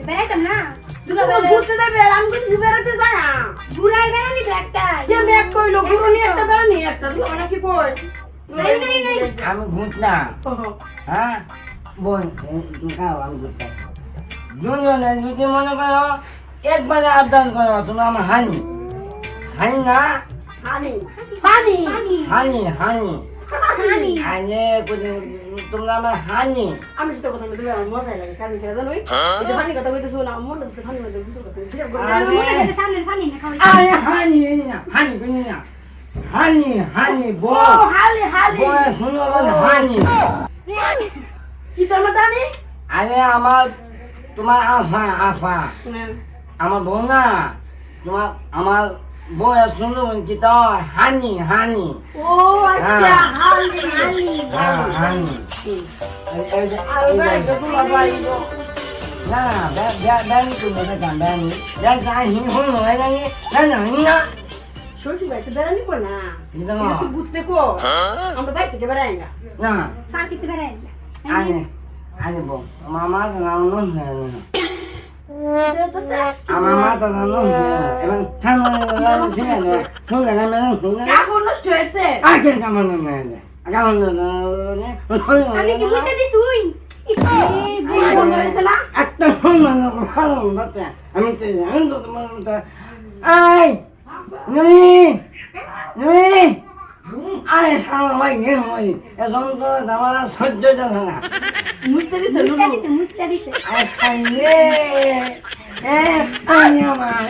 বেড়াইতাম না ঘুরতে যাবে আমি কিছু বেড়াতে যাই না ঘুরাই বেড়ালি তো যে মেঘ কইলো ঘুরো নিয়ে একটা বেড়ানি একটা দুলাভাই নাকি কই নাই, নাই, নাই। আমি ঘুরত না হ্যাঁ বোন খাও আমি দুজনে যদি মনে করো একবারে আবদান করো তুমি আমার হানি হানি না হানি হানি পানি হানি হানি পানি আনে তোমরা আমার হানি আমি সেটা কথা বলতে আমার মজাই লাগে কারণ কি জানো এই যে ফানি কথা বলতে শুনো আমার মনে হচ্ছে ফানি মধ্যে কিছু কথা ঠিক আছে আরে। মনে করে সামনের পানি না খাওয়াই আরে হানি এই না হানি কোনি না হানি হানি ও বো হালি হালি বো শুনো হানি কি তোর মত জানি আরে আমার তোমার আফা আফা আমার বোন না তোমার আমার বউয়ের শুনলো কি তো হানি হানি। ও আচ্ছা হালি হালি হ্যাঁ হানি। এই- এই যে- আর এই ভাই যে- দুলাভাই না না বে- বে- বেনি তুমি দেখান বেনি দেখ হি হুন নয় না না না হি না শ্বশুর বাড়িতে বেড়ানি কো না? এটা না এটা তো ঘুরতে কো আমরা বাড়ি থেকে বেড়াই না। না। পার্কিতে বেড়াই আনে আনে বউ। মামা নাম নয় না। আমার মাথা নয় এবং থানা ছিল না শুনলে না মানে শুনলে না কাপড় নষ্ট হয়েছে আগে কামান না কামান না আমি কি বুঝতে দিছুই একটা ফোন মানে ভালো বাচ্চা আমি তো জানি তো তোমার এই নমি নমি আরে সারা ভাই গে ভাই এ যন্ত্র আমার সহ্য যাচ্ছে না। মুছতে দিছে মুচটা লুলু দিছে দিছে। আরে খাইয়ে এ আমি আমার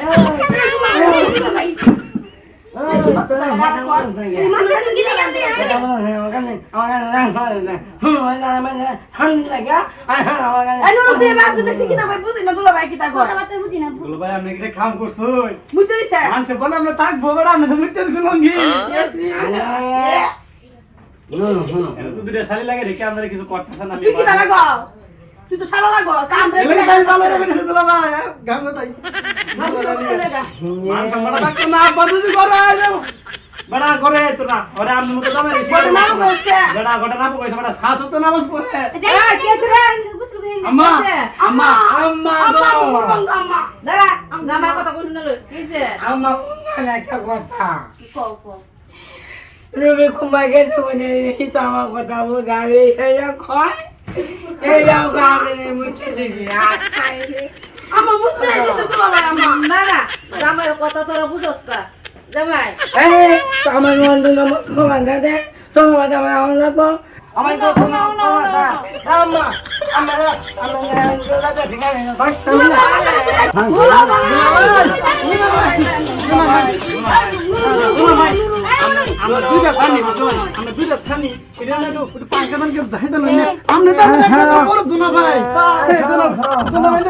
বলে আমরা থাকব আপনি তো দুটো শালি লাগে রেখে আমরা কিছু করতেছেন আমি তুই কি লাগো তুই তো সারা লাগো কাম দে এগুলো তাই ভালো রে বেটা দিলা ভাই গাম তাই মান সম্মান থাকতো না বন্ধু করে বড়া করে তো না ওরে আমি মতো দামে বড় নাম বলছে। বড়া গোটা নাম কইছে বড়া খাস তো নামাজ পড়ে যাই কেসে রে আম্মা আম্মা আম্মা আম্মা। আম্মা দাঁড়া আমার কথা কইছ না লই কিছে আমার একটা কথা কও কও রবি কুমার গেছে বলে এই তো আমার কথা বোঝাবে এইরকম কয় এইরকম আমি মুছে দিছি। আমার মুছতে দিছে দুলাভাই আম্মা দাঁড়া আমার কথা তোরা বুঝছ না জামাই এই আমার বন্ধু নম্বর খবর দে তোমার কথা আমার আমার লাগবো আমার তো আম্মা আমার আমার দাদা ঠিকানা না কষ্ট না আমরা দুইটা খানি এটা না তো পাঁচটা মান কে দাই দিল না আমরা তো একটা বড় দুনা ভাই দুনা দুনা ভাই